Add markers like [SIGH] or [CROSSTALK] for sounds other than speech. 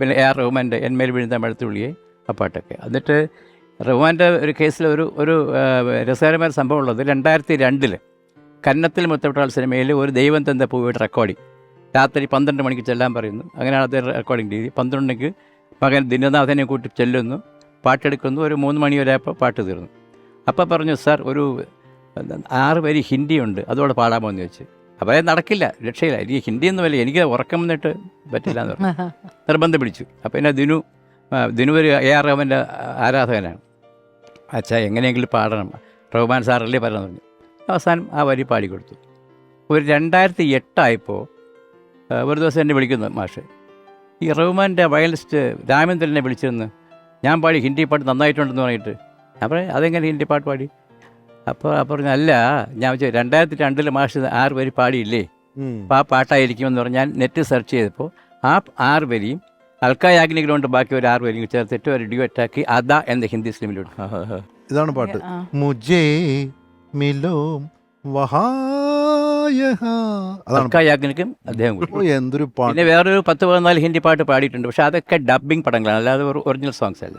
പിന്നെ ആർ റഹ്മാന്റെ എന്മേൽ വീഴുന്ന മഴത്തുള്ളിയെ ആ പാട്ടൊക്കെ എന്നിട്ട് റഹ്മാന്റെ ഒരു കേസിൽ ഒരു ഒരു രസകരമായ സംഭവം ഉള്ളത് രണ്ടായിരത്തി രണ്ടിൽ കന്നത്തിൽ മുത്തപ്പെട്ടാൾ സിനിമയിൽ ഒരു ദൈവം തന്ന പൂവിയുടെ റെക്കോർഡിങ് രാത്രി പന്ത്രണ്ട് മണിക്ക് ചെല്ലാൻ പറയുന്നു. അങ്ങനെയാണ് അദ്ദേഹം റെക്കോർഡിങ് രീതി പന്ത്രണ്ടിക്ക് മകൻ ദിനനാഥനെ കൂട്ടി ചെല്ലുന്നു. പാട്ടെടുക്കുന്നു. ഒരു മൂന്ന് മണി വരെ പാട്ട് തീർന്നു. അപ്പോൾ പറഞ്ഞു സാർ ഒരു ആറ് വരി ഹിന്ദിയുണ്ട്. അതോടെ പാടാമോ? എന്ന് ചോദിച്ചു. അപ്പോൾ അത് നടക്കില്ല. രക്ഷയില്ല. എനിക്ക് ഹിന്ദി ഒന്നുമല്ല എനിക്ക് ഉറക്കം വന്നിട്ട് പറ്റില്ല എന്ന് പറഞ്ഞു. [LAUGHS] നിർബന്ധം പിടിച്ചു അപ്പോൾ എന്നെ ദിനു ദിനു ഒരു എ ആർ റഹ്മാന്റെ ആരാധകനാണ്. അച്ഛാ എങ്ങനെയെങ്കിലും പാടണം. റഹ്മാൻ സാറല്ലേ പറഞ്ഞു പറഞ്ഞു. അവസാനം ആ വരി പാടിക്കൊടുത്തു. ഒരു രണ്ടായിരത്തി എട്ടായപ്പോൾ ഒരു ദിവസം എന്നെ വിളിക്കുന്നു മാഷ്. ഈ റഹ്മാന്റെ വയലിസ്റ്റ് രാമേന്ദ്രനെ വിളിച്ചിരുന്നു ഞാൻ പാടി ഹിന്ദി പാട്ട് നന്നായിട്ടുണ്ടെന്ന് പറഞ്ഞിട്ട്. ഞാൻ പറഞ്ഞു അതെങ്ങനെ ഹിന്ദി പാട്ട് പാടി? അപ്പോൾ പറഞ്ഞു അല്ല ഞാൻ വെച്ചാൽ രണ്ടായിരത്തി രണ്ടിൽ മാഷ് ആറ് വരി പാടിയില്ലേ. അപ്പോൾ ആ പാട്ടായിരിക്കുമെന്ന് പറഞ്ഞ് ഞാൻ നെറ്റ് സെർച്ച് ചെയ്തപ്പോൾ ആ ആറ് വരിയും അൽക്ക ഗ്രൗണ്ട് ബാക്കി ഒരു ആറ് വരിയും ചേർത്തിട്ട് ഒരു ഡ്യുവറ്റാക്കി അദാ എന്ന ഹിന്ദി ഫിലിമിലൂടെ ഇതാണ് പാട്ട്. മുജേ മിലോ വഹായ അതാണ് അൽക്ക യാഗ്നിക്കും അദ്ദേഹം കൂടി. ഓ, എന്തൊരു പാട്ട്. പിന്നെ വേറൊരു പത്ത് പതിനാല് ഹിന്ദി പാട്ട് പാടിയിട്ടുണ്ട്. പക്ഷെ അതൊക്കെ ഡബ്ബിംഗ് പടങ്ങളാണ്. അല്ലാതെ ഒറിജിനൽ സോങ്സ് അല്ല.